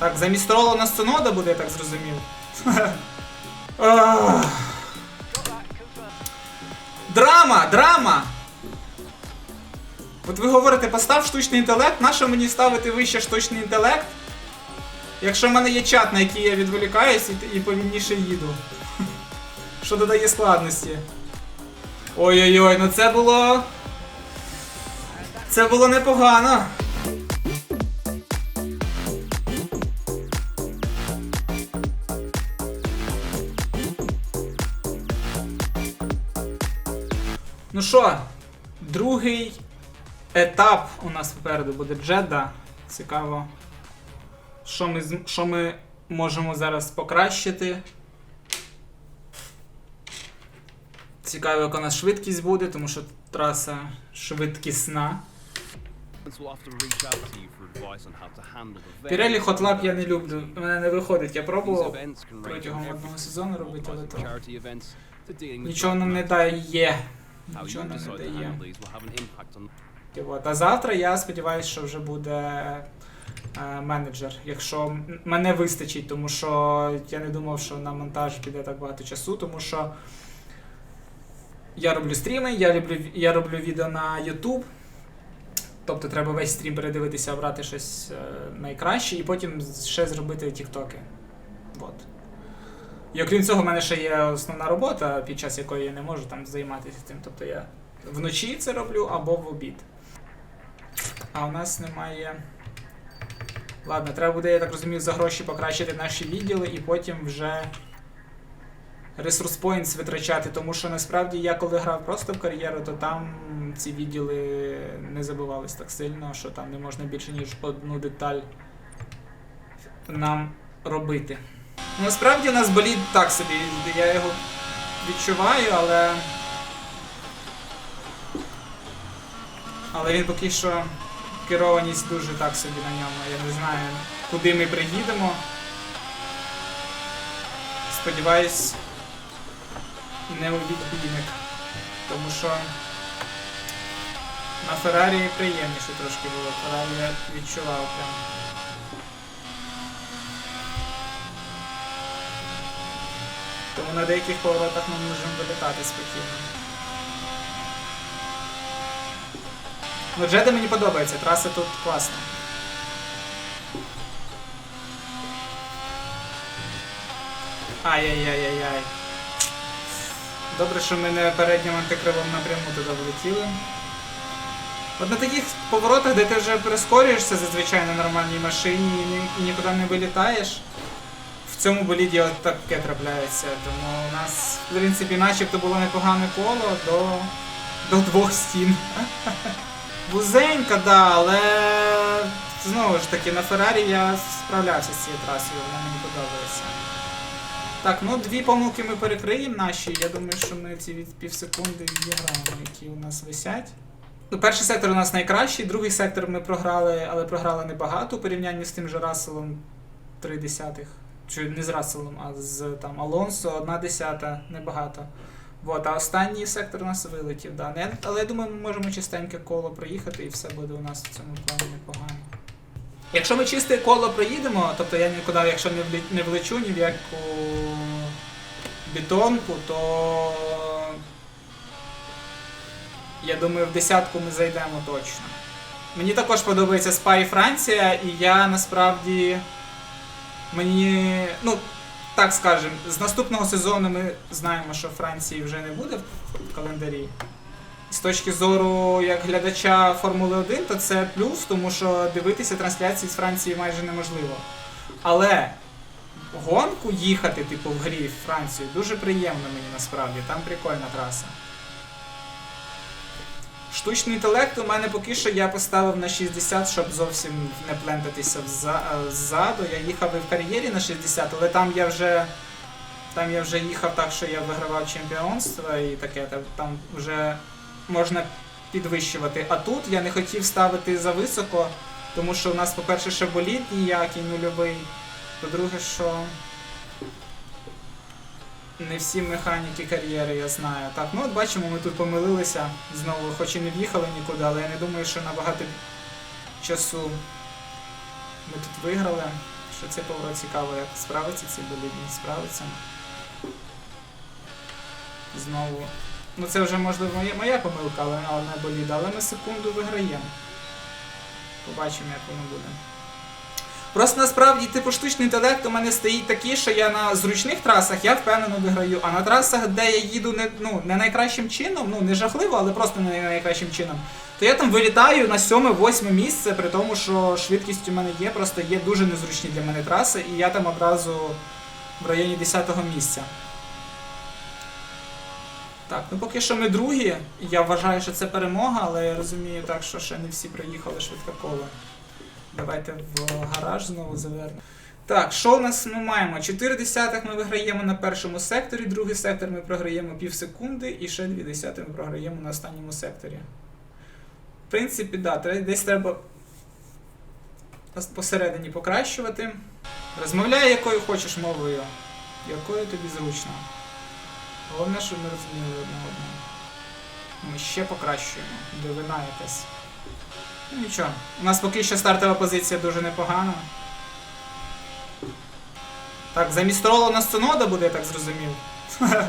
Так, замість у нас Цунода буде, я так зрозумів. Драма! Драма! От ви говорите, постав штучний інтелект, нащо мені ставити вище штучний інтелект? Якщо в мене є чат, на який я відволікаюсь і, і повільніше їду. Що додає складності. Ой-ой-ой, ну це було. Це було непогано. Ну що, другий етап у нас попереду буде Джеда. Цікаво, що ми, що ми можемо зараз покращити. Цікаво, яка у нас швидкість буде, тому що траса швидкісна. Пірелі Хотлап я не люблю. У мене не виходить. Я пробував протягом одного сезону робити, але то нічого нам не дає. Нічого нам не дає. От. А завтра я сподіваюся, що вже буде е, менеджер, якщо мене вистачить, тому що я не думав, що на монтаж піде так багато часу, тому що я роблю стріми, я роблю, я роблю відео на YouTube. Тобто треба весь стрім передивитися, обрати щось е, найкраще і потім ще зробити тіктоки. От. І окрім цього, в мене ще є основна робота, під час якої я не можу там займатися цим. Тобто я вночі це роблю або в обід. А у нас немає. Ладно, треба буде, я так розумію, за гроші покращити наші відділи і потім вже Resource Points витрачати, тому що насправді я коли грав просто в кар'єру, то там ці відділи не забивались так сильно, що там не можна більше ніж одну деталь нам робити. Насправді у нас болід так собі, я його відчуваю, але. Але він поки що керованість дуже так собі на ньому. Я не знаю, куди ми приїдемо. Сподіваюсь, не у відбійник. Тому що на Феррарі приємніше трошки було. Феррарі я відчував прям. Тому на деяких поворотах ми можемо вилітати спокійно. Ну, Джеда мені подобається, траса тут класна. Ай-яй-яй-яй-яй. Добре, що ми не переднім антикрилом напряму туди влетіли. От на таких поворотах, де ти вже прискорюєшся зазвичай на нормальній машині і, ні, і нікуди не вилітаєш, цьому боліді от таке трапляється. Тому у нас, в принципі, начебто було непогане коло до, до двох стін. Вузенька, да, але знову ж таки на Феррарі я справлявся з цією трасою, вона мені подобається. Так, ну дві помилки ми перекриємо наші. Я думаю, що ми ці від півсекунди відіграємо, які у нас висять. Ну, перший сектор у нас найкращий, другий сектор ми програли, але програли небагато у порівнянні з тим же Расселом 3 десятих. Чи не з Расселом, а з там Алонсо, одна десята, небагато. Вот, а останній сектор у нас вилетів, да. Не, але я думаю, ми можемо чистеньке коло проїхати і все буде у нас в цьому плані непогано. Якщо ми чисте коло проїдемо, тобто я нікуди, якщо не, влечу ні в яку бетонку, то я думаю, в десятку ми зайдемо точно. Мені також подобається Спа і Франція, і я насправді мені. Ну, так скажем, з наступного сезону ми знаємо, що Франції вже не буде в календарі. З точки зору як глядача Формули 1, то це плюс, тому що дивитися трансляції з Франції майже неможливо. Але гонку їхати, типу, в грі в Францію дуже приємно мені насправді, там прикольна траса. Штучний інтелект у мене поки що я поставив на 60, щоб зовсім не плентатися ззаду. Я їхав і в кар'єрі на 60, але там я вже. Там я вже їхав так, що я вигравав чемпіонство і таке, там вже можна підвищувати. А тут я не хотів ставити зависоко, тому що у нас, по-перше, ще боліт ніякий, нульовий. По-друге, що не всі механіки кар'єри я знаю. Так, ну от бачимо, ми тут помилилися. Знову, хоч і не в'їхали нікуди, але я не думаю, що набагато часу ми тут виграли. що цей поворот цікаво, як справиться цей болід, не справиться. Знову. Ну це вже можливо моя, моя помилка, але не боліда, але ми секунду виграємо. Побачимо, як воно буде. Просто насправді, типу, штучний інтелект у мене стоїть такий, що я на зручних трасах я впевнено виграю, а на трасах, де я їду не, ну, не найкращим чином, ну не жахливо, але просто не найкращим чином, то я там вилітаю на сьоме-восьме місце, при тому, що швидкість у мене є, просто є дуже незручні для мене траси, і я там одразу в районі 10-го місця. Так, ну поки що ми другі. Я вважаю, що це перемога, але я розумію так, що ще не всі приїхали швидко коло. Давайте в гараж знову завернемо. Так, що у нас ми маємо? 4 десятих ми виграємо на першому секторі, другий сектор ми програємо пів секунди, і ще 2 десятих ми програємо на останньому секторі. В принципі, да, десь треба посередині покращувати. Розмовляй якою хочеш мовою, якою тобі зручно. Головне, щоб ми розуміли одне одного. Ми ще покращуємо. Дивина якась. Ну нічого. У нас поки що стартова позиція дуже непогана. Так, замість тролу у нас Цунода буде, я так зрозумів.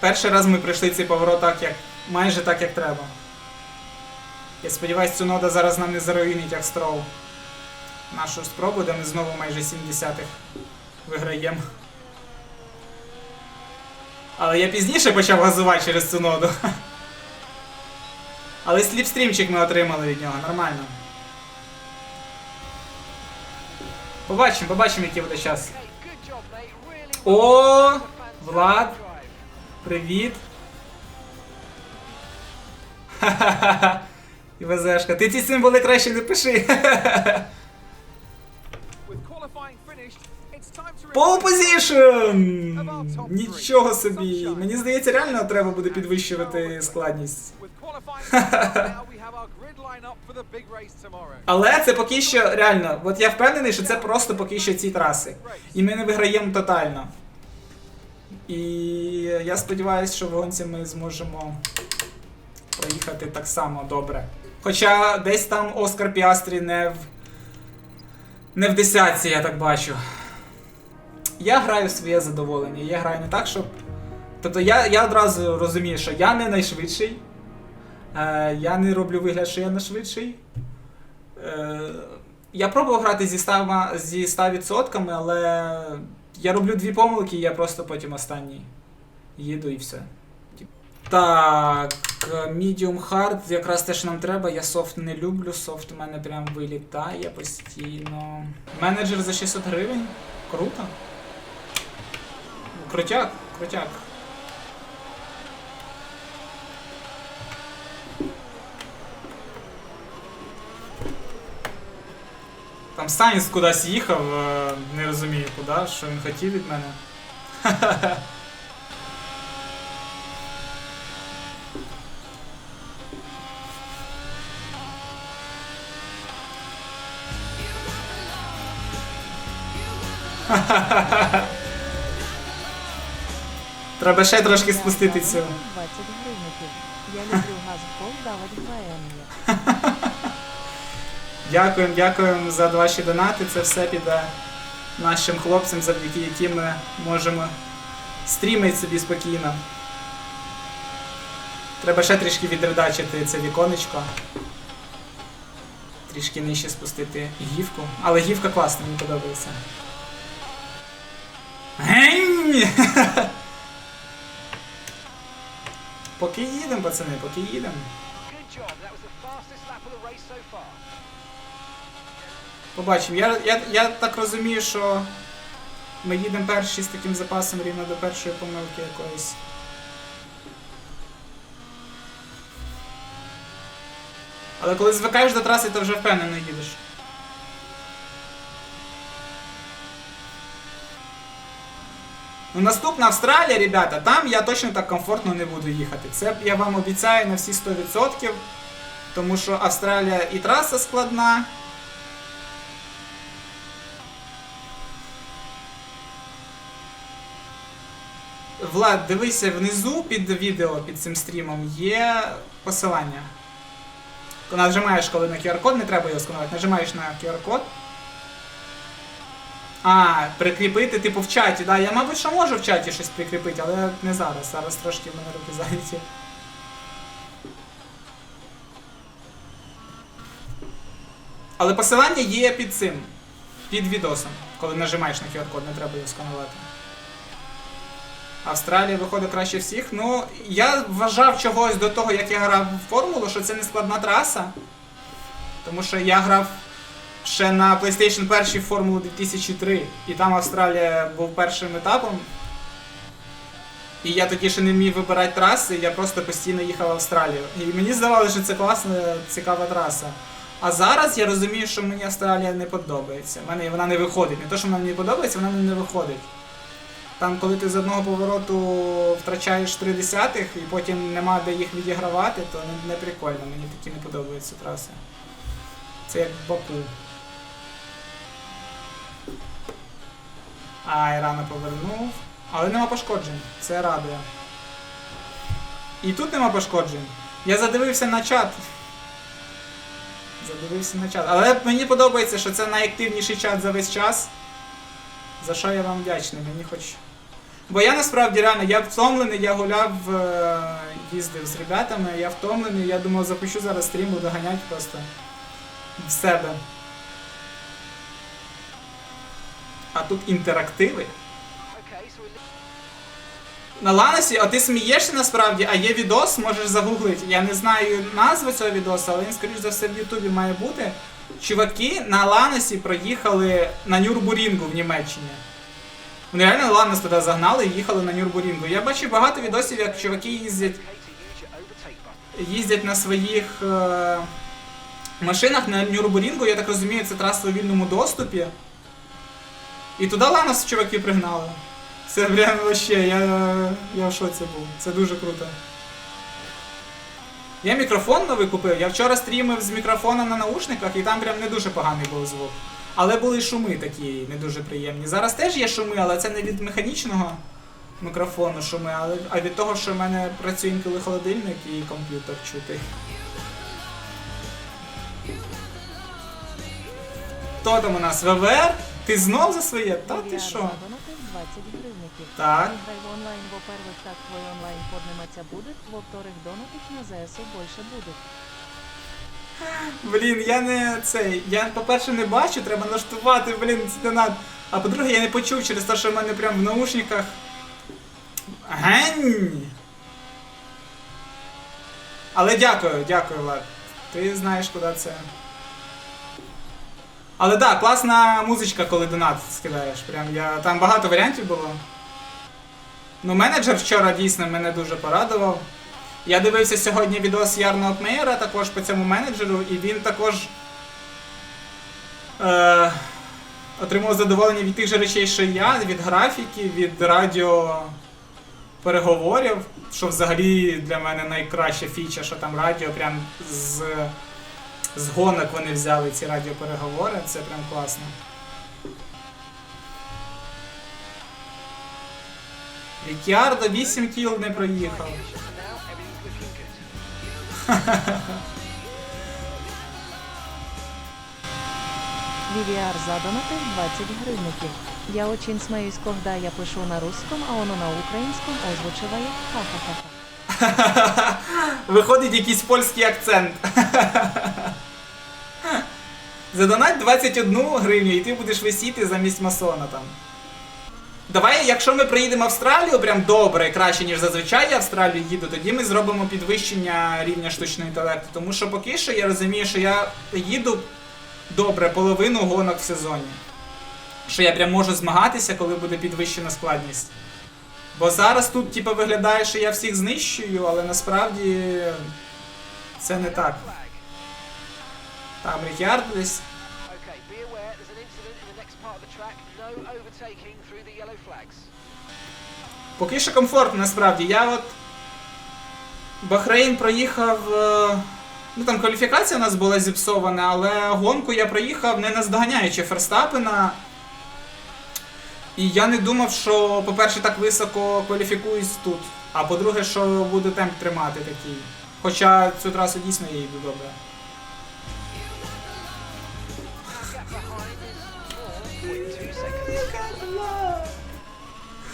Перший раз ми пройшли цей поворот так, як майже так, як треба. Я сподіваюся, Цунода зараз нам не заруїнить, як строл. Нашу спробу, де ми знову майже 70-х виграємо. Але я пізніше почав газувати через цю ноду. Але сліпстрімчик ми отримали від нього, нормально. Побачимо, побачимо, який буде час. О, Влад, привіт. Ха-ха-ха. І везешка. Ти ці символи краще не пиши. Position! Нічого собі. Мені здається, реально треба буде підвищувати складність. Але це поки що реально, от я впевнений, що це просто поки що ці траси. І ми не виграємо тотально. І я сподіваюся, що в гонці ми зможемо проїхати так само добре. Хоча десь там Оскар Піастрі не в. Не в десятці, я так бачу. Я граю своє задоволення. Я граю не так, щоб. Тобто я, я одразу розумію, що я не найшвидший. Е, я не роблю вигляд, що я найшвидший. Е, я пробував грати зі 100, зі 100%, але я роблю дві помилки, і я просто потім останній їду і все. Так, medium hard, якраз те, що нам треба. Я софт не люблю, софт у мене прям вилітає постійно. Менеджер за 600 гривень? Круто. Крутяк, крутяк. Там Сайнс кудись їхав, е, не розумію куди, що він хотів від мене. Треба ще трошки спустити цю. 20 гривників. Я люблю газ в пол давати вдвоєння. Дякуємо, дякуємо за ваші донати. Це все піде нашим хлопцям, завдяки яким ми можемо стрімити собі спокійно. Треба ще трішки відредачити це віконечко. Трішки нижче спустити гівку. Але гівка класна, мені подобається. Гень! Поки їдемо, пацани, поки їдемо. Побачимо. Я, я, я так розумію, що ми їдемо перші з таким запасом рівно до першої помилки якоїсь. Але коли звикаєш до траси, то вже впевнено їдеш. Ну, наступна Австралія, ребята, там я точно так комфортно не буду їхати. Це я вам обіцяю на всі 100%. Тому що Австралія і траса складна. Влад, дивися внизу під відео, під цим стрімом є посилання. Нажимаєш, коли на QR-код, не треба його сканувати, нажимаєш на QR-код. А, прикріпити, типу, в чаті, да. Я, мабуть, що можу в чаті щось прикріпити, але не зараз. Зараз трошки в мене руки зайняті. Але посилання є під цим, під відосом, коли нажимаєш на QR-код, не треба його сканувати. Австралія виходить краще всіх. Ну, я вважав чогось до того, як я грав в формулу, що це не складна траса. Тому що я грав ще на PlayStation 1 Формулу 2003, і там Австралія був першим етапом. І я тоді ще не вмів вибирати траси, я просто постійно їхав в Австралію. І мені здавалося, що це класна, цікава траса. А зараз я розумію, що мені Австралія не подобається. Мене вона не виходить. Не то, що вона мені подобається, вона мені не виходить. Там, коли ти з одного повороту втрачаєш три десятих і потім нема де їх відігравати, то не прикольно, мені такі не подобаються траси. Це як Баку. Ай, рано повернув. Але нема пошкоджень. Це радує. І тут нема пошкоджень. Я задивився на чат. Задивився на чат. Але мені подобається, що це найактивніший чат за весь час. За що я вам вдячний, мені хоч. Бо я насправді реально, я втомлений, я гуляв, е, їздив з ребятами, я втомлений, я думав, запущу зараз стрім, буду ганять просто в себе. А тут інтерактиви. На Ланосі, а ти смієшся насправді, а є відос, можеш загуглити. Я не знаю назву цього відосу, але він, скоріш за все, в Ютубі має бути. Чуваки на Ланосі проїхали на Нюрбурінгу в Німеччині. Вони реально Ланос туди загнали і їхали на Нюрбурінгу. Я бачив багато відосів, як чуваки їздять, їздять на своїх е, машинах на Нюрбурінгу, я так розумію, це траса у вільному доступі. І туди Ланос чуваки пригнали. Це прям вообще, я, я в шоці був. Це дуже круто. Я мікрофон новий купив. Я вчора стрімив з мікрофона на наушниках, і там прям не дуже поганий був звук. Але були шуми такі не дуже приємні. Зараз теж є шуми, але це не від механічного мікрофону шуми, але, а від того, що в мене працює інколи холодильник і комп'ютер чути. Хто там у нас? ВВР? Ти знов за своє? Та ти що? задонатив 20 гривників. Так. Грай в онлайн, во-первых, так твой онлайн подниматься будет, во-вторых, донатить на ЗСУ больше будет. Блін, я не цей. Я, по-перше, не бачу, треба налаштувати, блін, це донат. А по-друге, я не почув через те, що в мене прям в наушниках. Гень! Але дякую, дякую, Влад. Ти знаєш, куди це. Але так, да, класна музичка, коли донат скидаєш. Прям я. Там багато варіантів було. Ну, менеджер вчора дійсно мене дуже порадував. Я дивився сьогодні відос Ярна Окмеєра також по цьому менеджеру, і він також е, отримав задоволення від тих же речей, що я, від графіки, від радіо переговорів, що взагалі для мене найкраща фіча, що там радіо прям з, з гонок вони взяли ці радіопереговори, це прям класно. Рікіардо 8 кіл не проїхав. VVR задонатив 20 гривників. Я очень смеюсь, когда я пишу на русском, а воно на українському озвучиває ха-ха-ха. Виходить якийсь польський акцент. Задонать 21 гривню і ти будеш висіти замість масона там. Давай, якщо ми приїдемо в Австралію, прям добре, краще, ніж зазвичай я в Австралію їду, тоді ми зробимо підвищення рівня штучного інтелекту. Тому що поки що я розумію, що я їду добре половину гонок в сезоні. Що я прям можу змагатися, коли буде підвищена складність. Бо зараз тут, типу, виглядає, що я всіх знищую, але насправді це не так. Там Рікярд десь. Okay, be aware there's an incident in the next part of the track. No overtaking through the yellow flags. Поки що комфортно насправді. Я от. Бахрейн проїхав. е, Ну там кваліфікація у нас була зіпсована, але гонку я проїхав не наздоганяючи Ферстапена. І я не думав, що, по-перше, так високо кваліфікуюсь тут. А по-друге, що буду темп тримати такий. Хоча цю трасу дійсно я йду добре.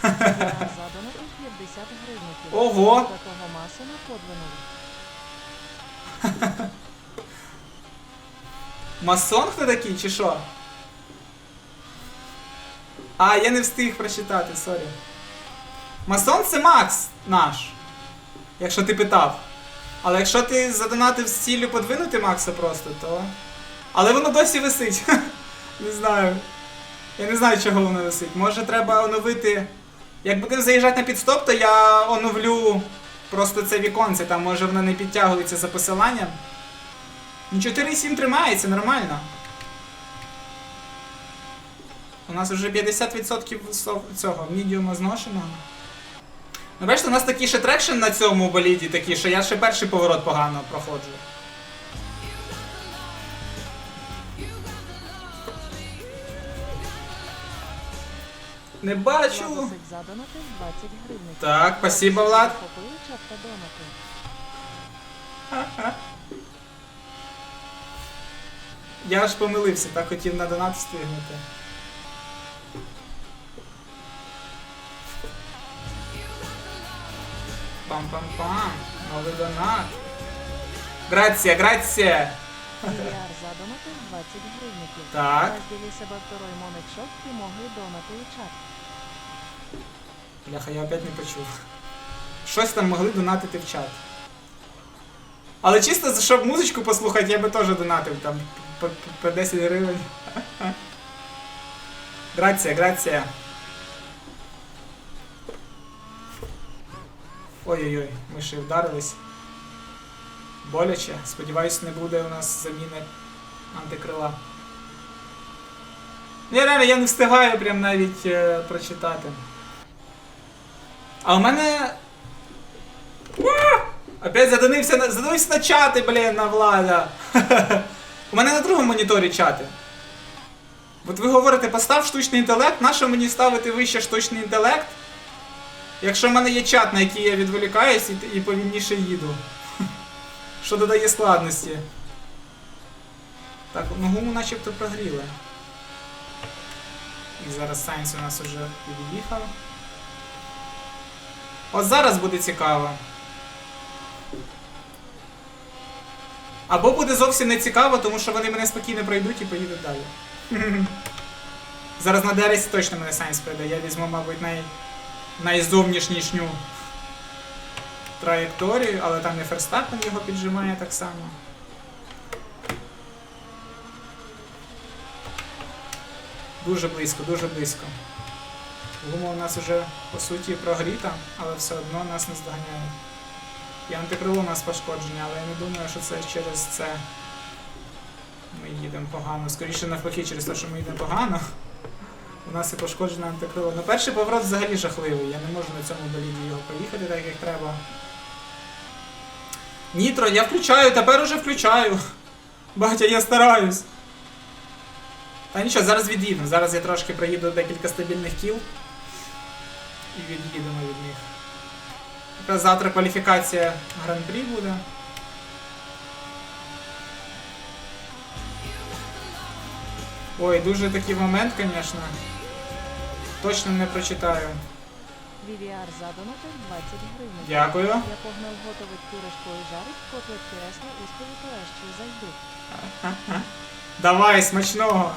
VVR задонатив 50 гривників. Ого! Такого масина подвинули. Масон хто такий, чи що? А, я не встиг прочитати, сорі. Масон це Макс наш. Якщо ти питав. Але якщо ти задонатив з ціллю подвинути Макса просто, то. Але воно досі висить. не знаю. Я не знаю, чого воно висить. Може треба оновити. Як будемо заїжджати на підстоп, то я оновлю просто це віконце, там може воно не підтягується за посиланням. Ну 4,7 тримається, нормально. У нас вже 50% цього мідіума зношеного. Ну бачите, у нас такий ще трекшн на цьому боліді такий, що я ще перший поворот погано проходжу. Не бачу. Владосик задонатив 20 гривників. Так, спасибо, Влад. Я аж помилився, так хотів на донат встигнути. Пам-пам-пам. Новий донат. Грація, грація! VVR задонатив 20 гривників. Так. Розділі себе второй монетшоп і могли донати у чат. Бляха, я опять не почув. Щось там могли донатити в чат. Але чисто, щоб музичку послухати, я би теж донатив там по, по- по 10 гривень. Грація, грація. Ой-ой-ой, ми ще вдарились. Боляче. Сподіваюсь, не буде у нас заміни антикрила. Я реально я не встигаю прям навіть е, прочитати. А у мене. Уа! Опять задонився на задонився на чати, блін, на влада. У мене на другому моніторі чати. От ви говорите, постав штучний інтелект, нащо мені ставити вище штучний інтелект? Якщо в мене є чат, на який я відволікаюсь і, і повільніше їду. Що додає складності. Так, ну гуму начебто прогріли. І зараз Сайнс у нас уже під'їхав. От зараз буде цікаво. Або буде зовсім не цікаво, тому що вони мене спокійно пройдуть і поїдуть далі. Зараз на Дересі точно мене Сайнс пройде. Я візьму, мабуть, най... найзовнішнішню траєкторію, але там і Ферстапен його піджимає так само. Дуже близько, дуже близько. Гума у нас вже по суті прогріта, але все одно нас не здоганяє. І антикрило у нас пошкодження, але я не думаю, що це через це ми їдемо погано. Скоріше навпаки, через те, що ми їдемо погано. У нас і пошкоджене антикрило. Ну перший поворот взагалі жахливий. Я не можу на цьому боліді його поїхати так, як треба. Нітро, я включаю, тепер уже включаю. Батя, я стараюсь. Та нічого, зараз від'їдемо. Зараз я трошки проїду декілька стабільних кіл. І від'їдемо від них. Якраз завтра кваліфікація гран-прі буде. Ой, дуже такий момент, звісно. Точно не прочитаю. VVR задонатив 20 гривників. Дякую. Я погнав готовить пюрешку і жарить, котлетки ресно і що зайдуть. Давай, смачного.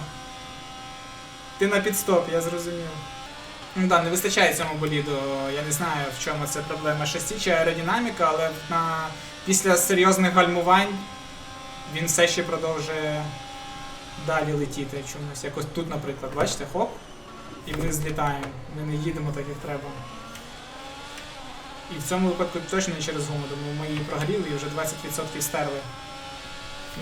Ти на підстоп, я зрозумів. Ну да, не вистачає цьому боліду. Я не знаю, в чому це проблема шасі чи аеродинаміка, але на... після серйозних гальмувань він все ще продовжує далі летіти чомусь. Якось тут, наприклад, бачите, хоп, і ми злітаємо. Ми не їдемо так, як треба. І в цьому випадку точно не через гуму, тому ми її прогріли і вже 20% стерли.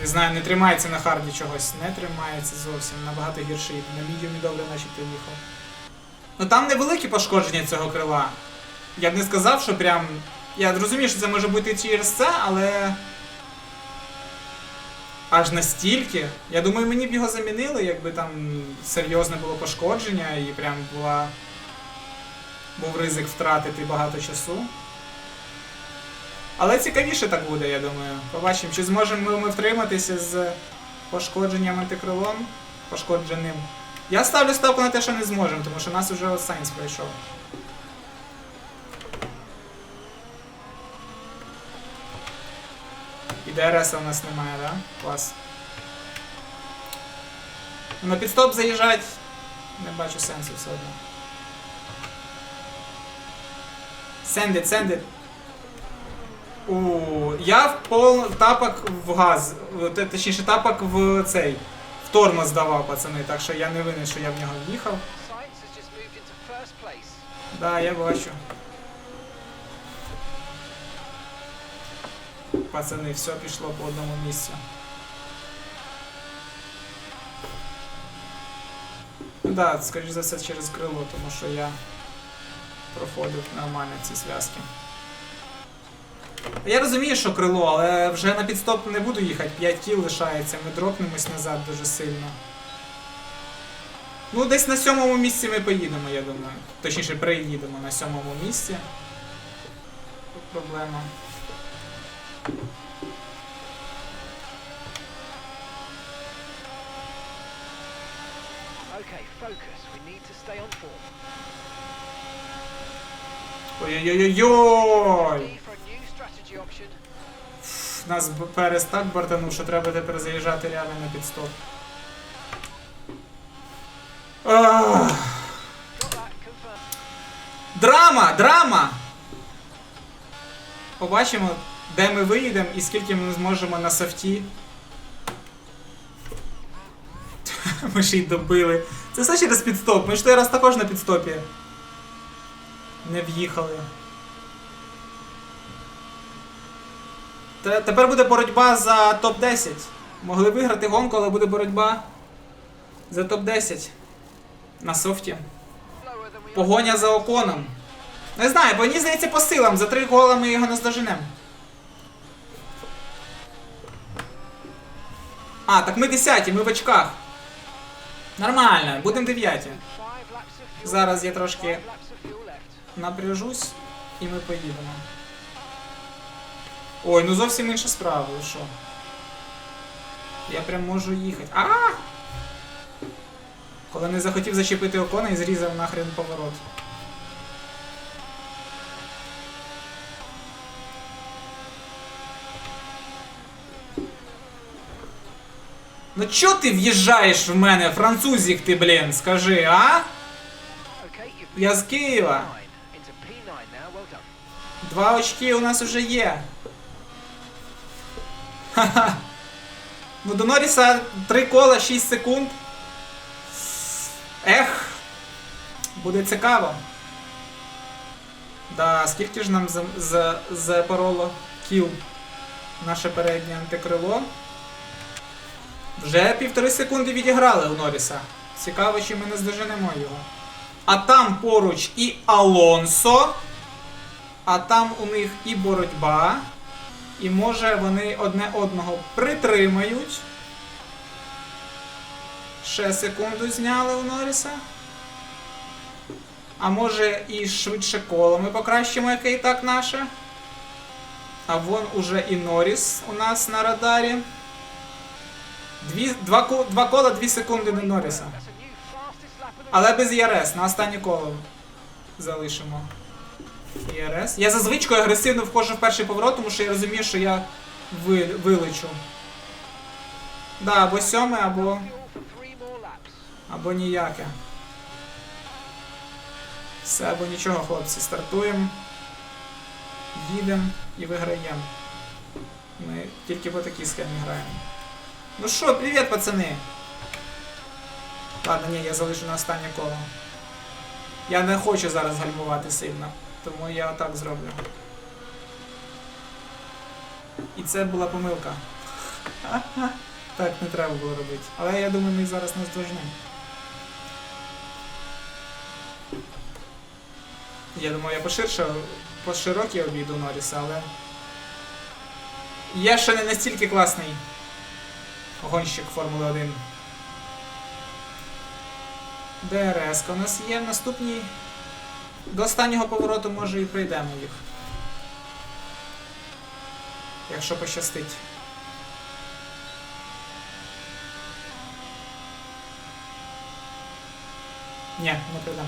Не знаю, не тримається на харді чогось, не тримається зовсім, набагато гірше. На мідіумі добре начебто їхав. Ну там невеликі пошкодження цього крила. Я б не сказав, що прям. Я розумію, що це може бути через це, але. Аж настільки. Я думаю, мені б його замінили, якби там серйозне було пошкодження і прям була. був ризик втратити багато часу. Але цікавіше так буде, я думаю. Побачимо, чи зможемо ми втриматися з пошкодженням антикрилом, пошкодженим. Я ставлю ставку на те, що не зможемо, тому що нас вже Сайнс пройшов. І ДРС у нас немає, да? Клас. На підстоп заїжджать. Не бачу сенсу все одно. Сендит, сендит. У, я в пол тапок в газ, точніше тапок в цей. Тормоз давав, пацани, так що я не винен, що я в нього в'їхав. Да, я бачу. Пацани, все пішло по одному місцю. Да, скоріш за все через крило, тому що я проходив нормально ці зв'язки. Я розумію, що крило, але вже на підстоп не буду їхати, 5 кіл лишається, ми дропнемось назад дуже сильно. Ну, десь на сьомому місці ми поїдемо, я думаю. Точніше, приїдемо на сьомому місці. Тут проблема. Okay, focus. We need to stay on form. Ой-ой-ой-ой! Нас Перес так бортанув, що треба тепер заїжджати реально на підстоп. Драма! Драма! Побачимо, де ми виїдемо і скільки ми зможемо на софті. Ми ще й добили. Це все через підстоп. Ми ж той раз також на підстопі. Не в'їхали. Те- Тепер буде боротьба за топ-10. Могли виграти гонку, але буде боротьба за топ-10 на софті. Погоня за оконом. Не знаю, бо мені здається по силам. За три гола ми його не здоженемо. А, так ми десяті, ми в очках. Нормально, будемо дев'яті. Зараз я трошки напряжусь і ми поїдемо. Ой, ну зовсім інша справа, ви що? Я прям можу їхати. А! Коли не захотів зачепити окона і зрізав нахрен поворот. Ну чо ти в'їжджаєш в мене, французик ти, блін, скажи, а? Я з Києва. nine into P9 now. Well done. Два очки у нас уже є. Ха-ха. Ну до Норріса 3 кола 6 секунд. Ех. Буде цікаво. Да, скільки ж нам за, за, запороло кіл наше переднє антикрило? Вже півтори секунди відіграли у Норріса. Цікаво, чи ми не здоженемо його. А там поруч і Алонсо. А там у них і боротьба. І може вони одне одного притримають. Ще секунду зняли у Норріса. А може і швидше коло ми покращимо, яке і так наше. А вон уже і Норріс у нас на радарі. Дві, два, два кола, дві секунди до Норріса. Але без ЄРС, на останнє коло залишимо. ЄРС. Я за звичкою агресивно входжу в перший поворот, тому що я розумію, що я ви, вилечу. Да, або сьоме, або, або ніяке. Все або нічого, хлопці. Стартуємо. Їдемо і виграємо. Ми тільки по такій схемі граємо. Ну що, привіт, пацани! Ладно, ні, я залишу на останнє коло. Я не хочу зараз гальмувати сильно, тому я отак зроблю. І це була помилка. Так не треба було робити. Але я думаю, ми зараз нас дожнемо. Я думаю, я поширше, по широкій обійду Норріса, але. Я ще не настільки класний гонщик Формули 1. ДРС у нас є. Наступні. До останнього повороту може і пройдемо їх. Якщо пощастить. Ні, не продам.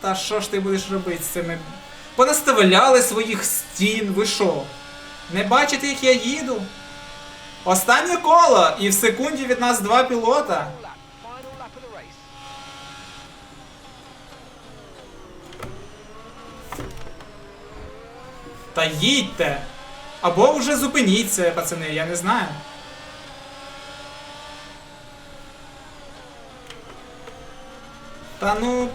Та що ж ти будеш робити з цими? Понаставляли своїх стін, ви що? Не бачите, як я їду? Останнє коло, і в секунді від нас два пілота. Та їдьте! Або вже зупиніться, пацани, я не знаю. Та ну.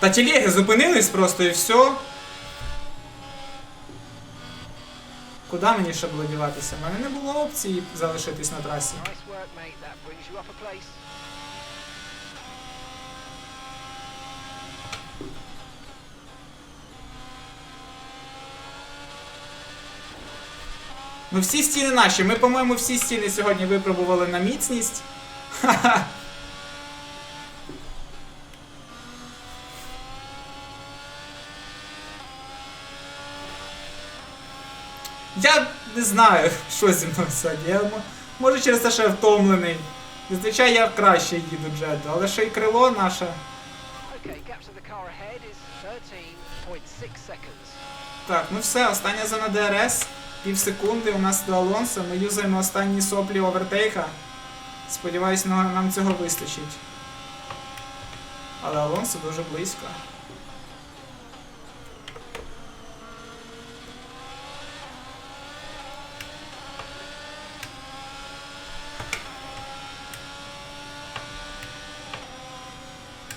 Та телеги зупинились просто і все. Куди мені ще було діватися? У мене не було опції залишитись на трасі. Ну всі стіни наші. Ми, по-моєму, всі стіни сьогодні випробували на міцність. Ха-ха. Я не знаю, що зі мною сьогодні. Я, може через те, що я втомлений. Зазвичай я краще їду джету, але ще й крило наше. Okay, gaps of the car ahead is 13.6 seconds. Так, ну все, остання зона ДРС. Пів секунди у нас до Алонсо. Ми юзаємо останні соплі овертейка. Сподіваюсь, нам цього вистачить. Але Алонсо дуже близько.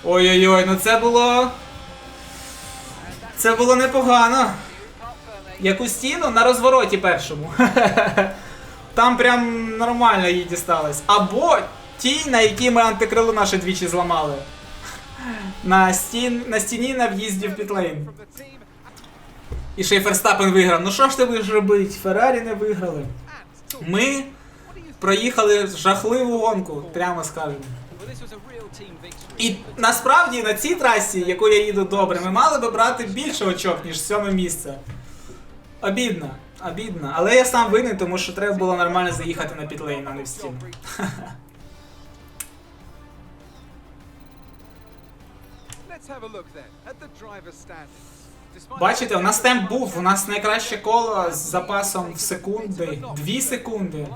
Ой-ой-ой, ну це було. Це було непогано. Яку стіну на розвороті першому. Там прям нормально їй дісталось. Або ті, на які ми антикрило наше двічі зламали. На, стін, на стіні на в'їзді в підлейн. І ще й Ферстапен виграв. Ну що ж ти будеш робити? Феррарі не виграли. Ми проїхали жахливу гонку, прямо скажемо. І насправді на цій трасі, яку я їду добре, ми мали би брати більше очок, ніж сьоме місце. Обідно, обідно. Але я сам винен, тому що треба було нормально заїхати на підлейн, а не в стіну. Let's have a look then at the driver's standings. Бачите, у нас темп був, у нас найкраще коло з запасом в секунди. Дві секунди.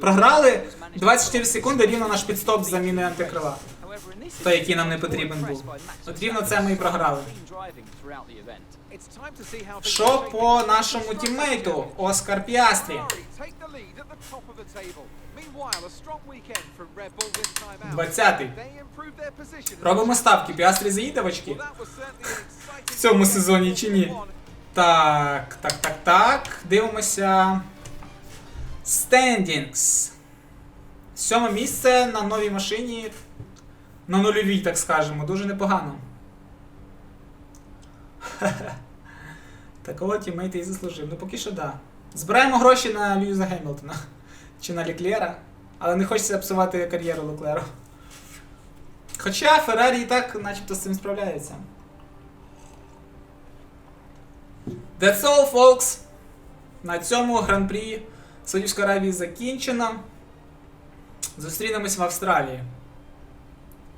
Програли 24 секунди рівно наш підстоп з заміни антикрила. Той, який нам не потрібен був. От рівно це ми і програли. Що по нашому тіммейту Оскар Піастрі? Lead at the top of the table. Meanwhile, a strong weekend from Red Bull this time out. 20-й. They improved their position. Робимо ставки. Піастрі заїде в очки? В цьому сезоні чи ні? Так, так, так, так. Дивимося. Standings. Сьоме місце на новій машині. На нульовій, так скажемо. Дуже непогано. Такого тіммейта і заслужив. Ну поки що да. Збираємо гроші на Льюіса Гемілтона. Чи на Леклера. Але не хочеться псувати кар'єру Леклеру. Хоча Феррарі і так начебто з цим справляється. That's all, folks. На цьому гран-прі Саудівської Аравії закінчено. Зустрінемось в Австралії.